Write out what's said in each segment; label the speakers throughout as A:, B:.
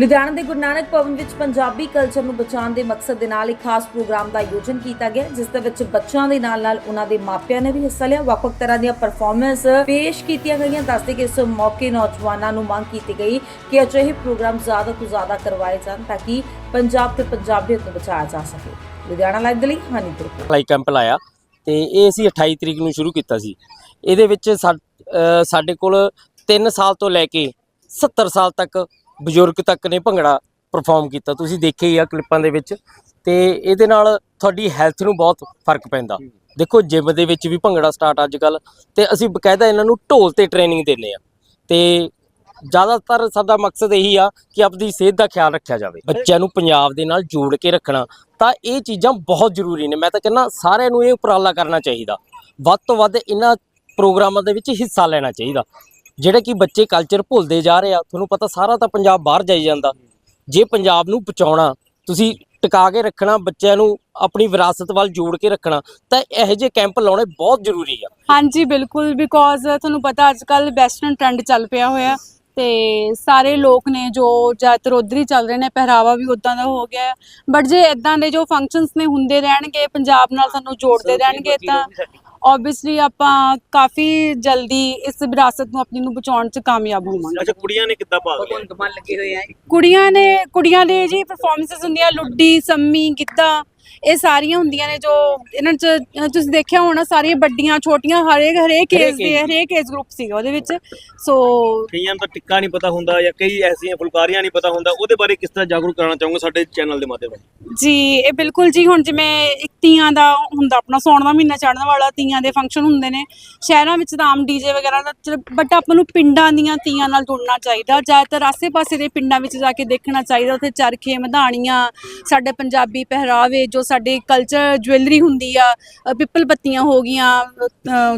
A: ਲੁਧਿਆਣਾ ਦੇ ਗੁਰੂ ਨਾਨਕ ਭਵਨ ਵਿੱਚ ਪੰਜਾਬੀ ਕਲਚਰ ਨੂੰ ਬਚਾਉਣ ਦੇ ਮਕਸਦ ਦੇ ਨਾਲ ਇੱਕ ਖਾਸ ਪ੍ਰੋਗਰਾਮ ਦਾ ਆਯੋਜਨ ਕੀਤਾ ਗਿਆ। ਜਿਸ ਦੇ ਵਿੱਚ ਬੱਚਿਆਂ ਦੇ ਨਾਲ-ਨਾਲ ਉਹਨਾਂ ਦੇ ਮਾਪਿਆਂ ਨੇ ਵੀ ਹਿੱਸਾ ਲਿਆ। ਵੱਖ-ਵੱਖ ਤਰ੍ਹਾਂ ਦੀਆਂ ਪਰਫਾਰਮੈਂਸ ਪੇਸ਼ ਕੀਤੀਆਂ ਗਈਆਂ। ਦੱਸਦੇ ਕਿ ਇਸ ਮੌਕੇ ਨੌਜਵਾਨਾਂ ਨੂੰ ਮੰਗ ਕੀਤੀ ਗਈ ਕਿ ਅਜਿਹੇ ਪ੍ਰੋਗਰਾਮ ਜ਼ਿਆਦਾ ਤੋਂ ਜ਼ਿਆਦਾ ਕਰਵਾਏ ਜਾਣ ਤਾਂ ਕਿ ਪੰਜਾਬ ਤੇ ਪੰਜਾਬੀਅਤ ਨੂੰ ਬਚਾਇਆ ਜਾ ਸਕੇ। ਲੁਧਿਆਣਾ ਲਾਈਵ ਦੇ ਲਈ ਹਨੀ ਤੁਰਕੀ
B: ਕੈਂਪ ਲਾਇਆ ਤੇ ਇਹ ਅਸੀਂ 28 ਤਰੀਕ ਨੂੰ ਸ਼ੁਰੂ ਕੀਤਾ ਸੀ। ਇਹਦੇ ਵਿੱਚ ਸਾਡੇ ਕੋਲ 3 ਸਾਲ ਤੋਂ ਲੈ ਕੇ 70 ਸਾਲ ਤੱਕ ਬਜ਼ੁਰਗ ਤੱਕ ਨੇ ਭੰਗੜਾ ਪਰਫਾਰਮ ਕੀਤਾ। ਤੁਸੀਂ ਦੇਖਿਆ ਹੀ ਆ ਕਲਿੱਪਾਂ ਦੇ ਵਿੱਚ। ਤੇ ਇਹਦੇ ਨਾਲ ਤੁਹਾਡੀ ਹੈਲਥ ਨੂੰ ਬਹੁਤ ਫ਼ਰਕ ਪੈਂਦਾ। ਦੇਖੋ ਜਿਮ ਦੇ ਵਿੱਚ ਵੀ ਭੰਗੜਾ ਸਟਾਰਟ ਅੱਜ ਕੱਲ ਤੇ ਅਸੀਂ ਬਕਾਇਦਾ ਇਹਨਾਂ ਨੂੰ ਢੋਲ ਤੇ ਟ੍ਰੇਨਿੰਗ ਦਿੰਨੇ ਆ ਤੇ ਜ਼ਿਆਦਾਤਰ ਸਾਡਾ ਮਕਸਦ ਇਹੀ ਆ ਕਿ ਆਪਣੀ ਸਿਹਤ ਦਾ ਖਿਆਲ ਰੱਖਿਆ ਜਾਵੇ। ਬੱਚਿਆਂ ਨੂੰ ਪੰਜਾਬ ਦੇ ਨਾਲ ਜੋੜ ਕੇ ਰੱਖਣਾ। ਤਾਂ ਇਹ ਚੀਜ਼ਾਂ ਬਹੁਤ ਜ਼ਰੂਰੀ ਨੇ। ਮੈਂ ਤਾਂ ਕਹਿੰਦਾ ਸਾਰਿਆਂ ਨੂੰ ਇਹ ਉਪਰਾਲਾ ਕਰਨਾ ਚਾਹੀਦਾ। ਵੱਧ ਤੋਂ ਵੱਧ ਇਹਨਾਂ ਪ੍ਰੋਗਰਾਮਾਂ ਦੇ ਵਿੱਚ ਹਿੱਸਾ ਲੈਣਾ ਚਾਹੀਦਾ। ਜਿਹੜੇ ਕਿ ਬੱਚੇ ਕਲਚਰ ਭੁੱਲਦੇ ਜਾ ਰਹੇ ਆ ਤੁਹਾਨੂੰ ਪਤਾ ਸਾਰਾ ਤਾਂ ਪੰਜਾਬ ਬਾਹਰ ਜਾਈ ਜਾਂਦਾ। ਜੇ ਪੰਜਾਬ ਨੂੰ ਬਚਾਉਣਾ ਤੁਸੀਂ ਟਿਕਾ ਕੇ ਰੱਖਣਾ ਬੱਚਿਆਂ ਨੂੰ ਆਪਣੀ ਵਿਰਾਸਤ ਵੱਲ ਜੋੜ ਕੇ ਰੱਖਣਾ ਤਾਂ ਇਹੋ ਜਿਹੇ ਕੈਂਪ ਲਾਉਣੇ ਬਹੁਤ ਜ਼ਰੂਰੀ ਆ।
C: ਹਾਂਜੀ ਬਿਲਕੁਲ ਬਿਕੋਜ਼ ਤੁਹਾਨੂੰ ਪਤਾ ਅੱਜ ਕੱਲ ਵੈਸਟਰਨ ਟ੍ਰੈਂਡ ਚੱਲ ਪਿਆ ਹੋਇਆ ਤੇ ਸਾਰੇ ਲੋਕ ਨੇ ਜੋ ਜ਼ਿਆਦਾਤਰ ਉੱਧਰ ਹੀ ਚੱਲ ਰਹੇ ਨੇ ਪਹਿਰਾਵਾ ਵੀ ਉਦਾਂ ਦਾ ਹੋ ਗਿਆ ਬਟ ਜੇ ਇਦਾਂ ਦੇ ਜੋ ਫੰਕਸ਼ਨਸ ਨੇ ਹੁੰਦੇ ਰਹਿਣਗੇ ਪੰਜਾਬ ਨਾਲ ਸਾਨੂੰ ਜੋੜਦੇ ਰਹਿਣਗੇ ਤਾਂ ਆਬਵੀਅਸਲੀ ਆਪਾਂ ਕਾਫੀ ਜਲਦੀ ਇਸ ਵਿਰਾਸਤ ਨੂੰ ਆਪਣੀ ਨੂੰ ਬਚਾਉਣ 'ਚ ਕਾਮਯਾਬ ਹੋਵਾਂਗੇ।
D: ਅੱਛਾ ਕੁੜੀਆਂ ਨੇ ਕਿੱਦਾਂ ਭਾਗ ਲਿਆ?
E: ਕਮਾਲ ਲੱਗੇ ਹੋਏ ਆ।
C: ਕੁੜੀਆਂ ਨੇ ਕੁੜੀਆਂ ਦੇ ਜੀ ਪਰਫਾਰਮੈਂਸਸ ਹੁੰਦੀਆਂ ਲੁੱਡੀ ਸੰਮੀ ਗਿੱਧਾ ਇਹ ਸਾਰੀਆਂ ਹੁੰਦੀਆਂ ਨੇ ਜੋ ਇਹਨਾਂ ਚ ਤੁਸੀਂ ਦੇਖਿਆ ਹੋਣਾ ਸਾਰੀਆਂ ਵੱਡੀਆਂ ਛੋਟੀਆਂ ਹਰੇਕ ਹਰੇਕ ਏਜ ਦੇ ਹਰੇਕ ਏਜ ਗਰੁੱਪ ਸੀਗਾ ਉਹਦੇ ਵਿੱਚ। ਸੋ
D: ਕਈਆਂ ਨੂੰ ਤਾਂ ਟਿੱਕਾ ਨਹੀਂ ਪਤਾ ਹੁੰਦਾ ਜਾਂ ਕਈ ਐਸੀਆਂ ਫੁਲਕਾਰੀਆਂ ਨਹੀਂ ਪਤਾ ਹੁੰਦਾ। ਉਹਦੇ ਬਾਰੇ ਕਿਸ ਤਰ੍ਹਾਂ ਜਾਗਰੂਕ ਕਰਾਉਣਾ ਚਾਹੋਗੇ ਸਾਡੇ ਚੈਨਲ ਦੇ ਮਾਧਿਅਮ ਰਾਹੀਂ
C: ਜੀ ਇਹ ਬਿਲਕੁਲ ਜੀ ਹੁਣ ਜਿਵੇਂ ਇੱਕ ਤੀਆਂ ਦਾ ਹੁੰਦਾ ਆਪਣਾ ਸੌਣ ਦਾ ਮਹੀਨਾ ਚੜ੍ਹਨ ਵਾਲਾ ਤੀਆਂ ਦੇ ਫੰਕਸ਼ਨ ਹੁੰਦੇ ਨੇ। ਸ਼ਹਿਰਾਂ ਵਿੱਚ ਤਾਂ ਆਮ ਡੀਜੇ ਵਗੈਰਾ ਦਾ ਬਟ ਆਪਾਂ ਨੂੰ ਪਿੰਡਾਂ ਦੀਆਂ ਤੀਆਂ ਨਾਲ ਜੁੜਨਾ ਚਾਹੀਦਾ। ਜ਼ਿਆਦਾਤਰ ਆਸੇ-ਪਾਸੇ ਦੇ ਪਿੰਡਾਂ ਵਿੱਚ ਜਾ ਕੇ ਦੇਖਣਾ ਚਾਹੀਦਾ ਉੱਥੇ ਚਰਖੇ ਮਧਾਣੀਆਂ ਸਾਡੇ ਪੰਜਾਬੀ ਪਹਿਰਾਵੇ ਜੋ ਸਾਡੇ ਕਲਚਰ ਜੁਐਲਰੀ ਹੁੰਦੀ ਆ ਪਿੱਪਲ ਪੱਤੀਆਂ ਹੋ ਗਈਆਂ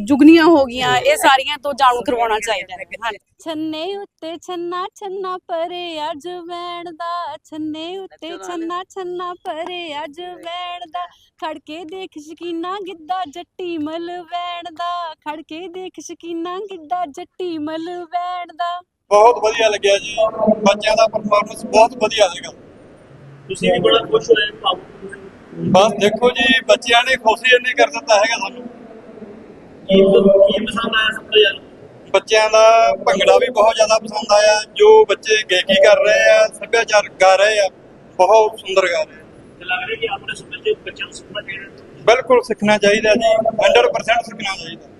C: ਜੁਗਨੀਆਂ ਹੋ ਗਈਆਂ ਇਹ ਸਾਰੀਆਂ ਤੋਂ ਜਾਣੂ ਕਰਵਾਉਣਾ ਚਾਹੀਦਾ ਹੈ। ਹਾਂਜੀ। ਛੰਨੇ ਉੱਤੇ ਛੰਨਾ ਛੰਨਾ ਪਰੇ ਅੱਜ ਵੈਣ ਦਾ। ਛੰਨੇ ਉੱਤੇ ਛੰਨਾ ਛੰਨਾ ਪਰੇ ਅੱਜ ਵੈਣ ਦਾ। ਖੜ ਕੇ ਦੇਖ ਸ਼ਕੀਨਾ ਗਿੱਧਾ ਜੱਟੀ ਮਲ ਵੈਣ ਦਾ। ਖੜ ਕੇ ਦੇਖ ਸ਼ਕੀਨਾ ਗਿੱਧਾ ਜੱਟੀ ਮਲ ਵੈਣ ਦਾ।
F: ਬਹੁਤ ਵਧੀਆ ਲੱਗਿਆ ਜੀ। ਬੱਚਿਆਂ ਦਾ ਪਰਫਾਰਮੈਂਸ ਬਹੁਤ ਵਧੀਆ ਹੈਗਾ
D: ਤੁਸੀਂ ਵੀ ਬੜਾ ਖੁਸ਼ ਹੋਏ ਭਾਵੁਕ।
F: ਬਸ ਦੇਖੋ ਜੀ ਬੱਚਿਆਂ ਨੇ ਖੁਸ਼ੀ ਇੰਨੀ ਕਰ ਦਿੱਤਾ ਹੈਗਾ ਸਾਨੂੰ।
D: ਕੀ ਕੀ ਪਸੰਦ ਆਇਆ ਸਭ ਤੋਂ ਜ਼ਿਆਦਾ?
F: ਬੱਚਿਆਂ ਦਾ ਭੰਗੜਾ ਵੀ ਬਹੁਤ ਜ਼ਿਆਦਾ ਪਸੰਦ ਆਇਆ। ਜੋ ਬੱਚੇ ਗਾਇਕੀ ਕਰ ਰਹੇ ਆ ਸੱਭਿਆਚਾਰ ਗਾ ਰਹੇ ਆ ਬਹੁਤ ਸੁੰਦਰ ਗਾ ਰਹੇ
D: ਲੱਗ ਰਿਹਾ
F: ਬਿਲਕੁਲ ਸਿੱਖਣਾ ਚਾਹੀਦਾ ਜੀ 100% ਸਿੱਖਣਾ ਚਾਹੀਦਾ।